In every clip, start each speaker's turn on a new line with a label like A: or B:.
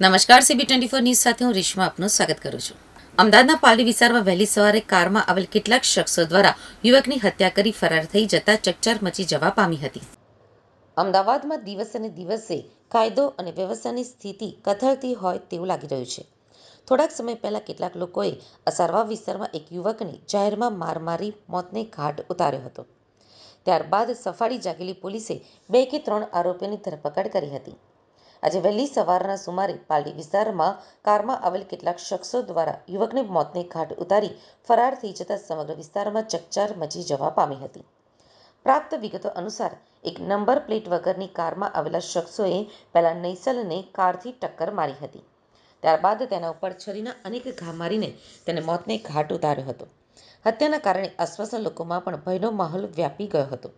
A: નમસ્કાર CB twenty four news સાથે હું રેશમા આપનું સ્વાગત કરું છું. અમદાવાદના પાલડી વિસ્તારમાં વહેલી સવારે કારમાં આવેલ કેટલાક શખ્સો દ્વારા યુવકની હત્યા કરી ફરાર થઈ જતા ચકચાર મચી જવા પામી હતી. અમદાવાદમાં દિવસે ને દિવસે કાયદો અને વ્યવસ્થાની સ્થિતિ કથળતી હોય તેવું લાગી રહ્યું છે. થોડાક સમય પહેલાં કેટલાક લોકોએ અસારવા વિસ્તારમાં એક યુવકને જાહેરમાં માર મારી મોતને ઘાટ ઉતાર્યો હતો. ત્યારબાદ સફાળી જાગેલી પોલીસે બે કે ત્રણ આરોપીઓની ધરપકડ કરી હતી. આજે વહેલી સવારના સુમારે પાલડી વિસ્તારમાં કારમાં આવેલ કેટલાક શખ્સો દ્વારા યુવકને મોતને ઘાટ ઉતારી ફરાર થઈ જતા સમગ્ર વિસ્તારમાં ચકચાર મચી જવા પામી હતી. પ્રાપ્ત વિગતો અનુસાર, એક નંબર પ્લેટ વગરની કારમાં આવેલા શખ્સોએ પહેલા નૈસલને કારથી ટક્કર મારી હતી. ત્યારબાદ તેના ઉપર છરીના અનેક ઘા મારીને તેને મોતને ઘાટ ઉતાર્યો હતો. હત્યાના કારણે આસપાસના લોકોમાં પણ ભયનો માહોલ વ્યાપી ગયો હતો.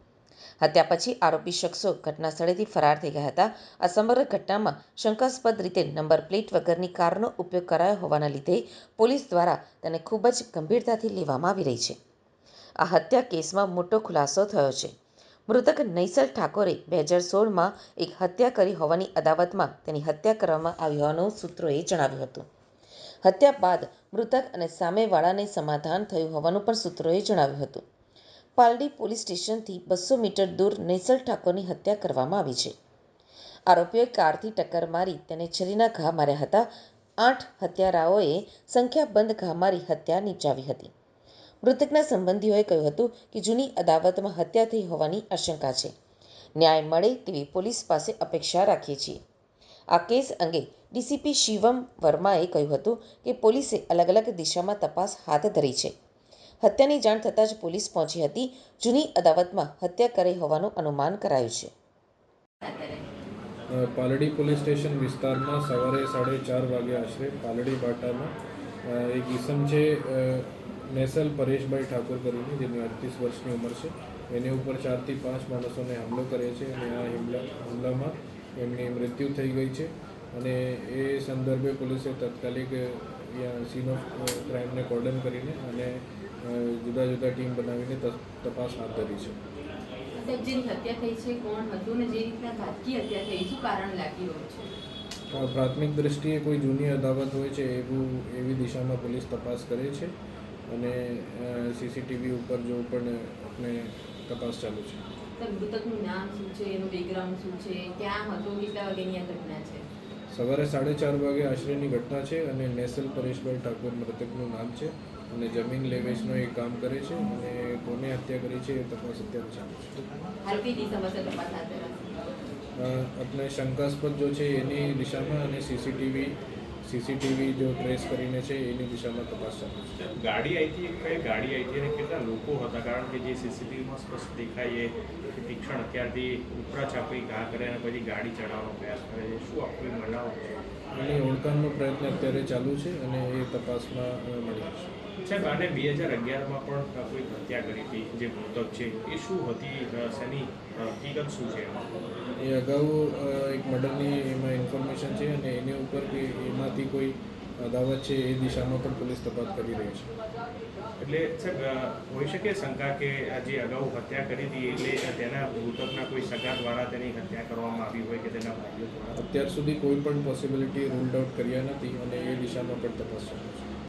A: હત્યા પછી આરોપી શખ્સો ઘટના સ્થળેથી ફરાર થઈ ગયા હતા. આ સમગ્ર ઘટનામાં શંકાસ્પદ રીતે નંબર પ્લેટ વગરની કારનો ઉપયોગ કરાયો હોવાના લીધે પોલીસ દ્વારા તેને ખૂબ જ ગંભીરતાથી લેવામાં આવી રહી છે. આ હત્યા કેસમાં મોટો ખુલાસો થયો છે. મૃતક નૈસલ ઠાકોરે બે હજાર સોળમાં એક હત્યા કરી હોવાની અદાવતમાં તેની હત્યા કરવામાં આવી હોવાનું સૂત્રોએ જણાવ્યું હતું. હત્યા બાદ મૃતક અને સામેવાળાને સમાધાન થયું હોવાનું પણ સૂત્રોએ જણાવ્યું હતું. પાલડી પોલીસ સ્ટેશનથી બસો મીટર દૂર નૈસલ ઠાકોરની હત્યા કરવામાં આવી છે. આરોપીઓએ કારથી ટક્કર મારી તેને છરીના ઘા માર્યા હતા. આઠ હત્યારાઓએ સંખ્યાબંધ ઘા મારી હત્યા નિપજાવી હતી. મૃતકના સંબંધીઓએ કહ્યું હતું કે જૂની અદાવતમાં હત્યા થઈ હોવાની આશંકા છે. ન્યાય મળે તેવી પોલીસ પાસે અપેક્ષા રાખીએ છીએ. આ કેસ અંગે ડીસીપી શિવમ વર્માએ કહ્યું હતું કે પોલીસે અલગ અલગ દિશામાં તપાસ હાથ ધરી છે. હત્યાની જાણ થતાં જ પોલીસ પહોંચી હતી. જૂની અદાવતમાં હત્યા કરી હોવાનું અનુમાન કરાયું છે.
B: પાલડી પોલીસ સ્ટેશન વિસ્તારમાં સવારે સાડે ચાર વાગે આશરે પાલડી બાટામાં એક ઈસમ છે નેસલ પરેશભાઈ ઠાકોર કરીને, જેની અડતીસ વર્ષની ઉંમર છે. એની ઉપર ચારથી પાંચ માણસોને હુમલો કરે છે અને આ હુમલા, હુમલામાં એમની મૃત્યુ થઈ ગઈ છે. અને એ સંદર્ભે પોલીસે તાત્કાલિક સીન ઓફ ક્રાઇમને કોર્ડન કરીને અને જુદા જુદા ટીમ બનાવીને તપાસ હાથ ધરી છે.
C: સાહેબ હત્યા થઈ છે કોણ હતું ને જે રીતના ઘાતકી હત્યા થઈ શું કારણ લાગી રહ્યું છે?
B: પ્રાથમિક દ્રષ્ટિએ કોઈ જૂની અદાવત હોય છે એવું એવી દિશામાં પોલીસ તપાસ કરે છે અને સીસીટીવી ઉપર જો પણ આપણે તપાસ ચાલુ છે.
C: મૃતકનું નામ શું છે? એનું બેકગ્રાઉન્ડ શું છે? ક્યાં હતો? કેટલા વાગ્યાની આ ઘટના છે?
B: સવારે સાડે ચાર વાગે આશ્રયની ઘટના છે અને નેસલ પરેશભાઈ ઠાકોર મૃતકનું નામ છે. અને જમીન લેવેચનો એ કામ કરે છે અને કોને હત્યા કરી છે એ તપાસ અત્યારે ચાલુ છે. આપણે શંકાસ્પદ જો છે એની દિશામાં અને સીસીટીવી સીસીટીવી જો ટ્રેસ કરીને છે એની દિશામાં તપાસ ચાલુ છે.
D: ગાડી આવી હતી કઈ ગાડી આવી હતી અને કેટલા લોકો હતા? કારણ કે જે સીસીટીવીમાં સ્પષ્ટ દેખાય એ તીક્ષણ અત્યારથી ઉપરા છાપી ઘા કરે અને પછી ગાડી ચડાવવાનો પ્રયાસ કરે છે. શું આખું બનાવ છે?
B: એની ઓળખાણનો પ્રયત્ન અત્યારે ચાલુ છે અને એ તપાસમાં મળી જશે.
D: સાહેબ આને બે હજાર અગિયારમાં પણ કોઈ હત્યા કરી હતી જે મૃતક છે એ શું હતી શેની હકીકત શું છે
B: એ અગાઉ એક મર્ડરની એમાં ઇન્ફોર્મેશન છે અને એની ઉપર કે એમાંથી કોઈ અદાવત છે એ દિશામાં પણ પોલીસ તપાસ કરી રહી છે.
D: એટલે સાહેબ હોઈ શકે શંકા કે આ જે અગાઉ હત્યા કરી હતી એટલે તેના મૃતકના કોઈ સગા દ્વારા તેની હત્યા કરવામાં આવી હોય કે તેના ભાઈઓ
B: અત્યાર સુધી કોઈ પણ પોસિબિલિટી રૂલ્ડ આઉટ કર્યા નથી અને એ દિશામાં પણ તપાસ ચાલુ છે.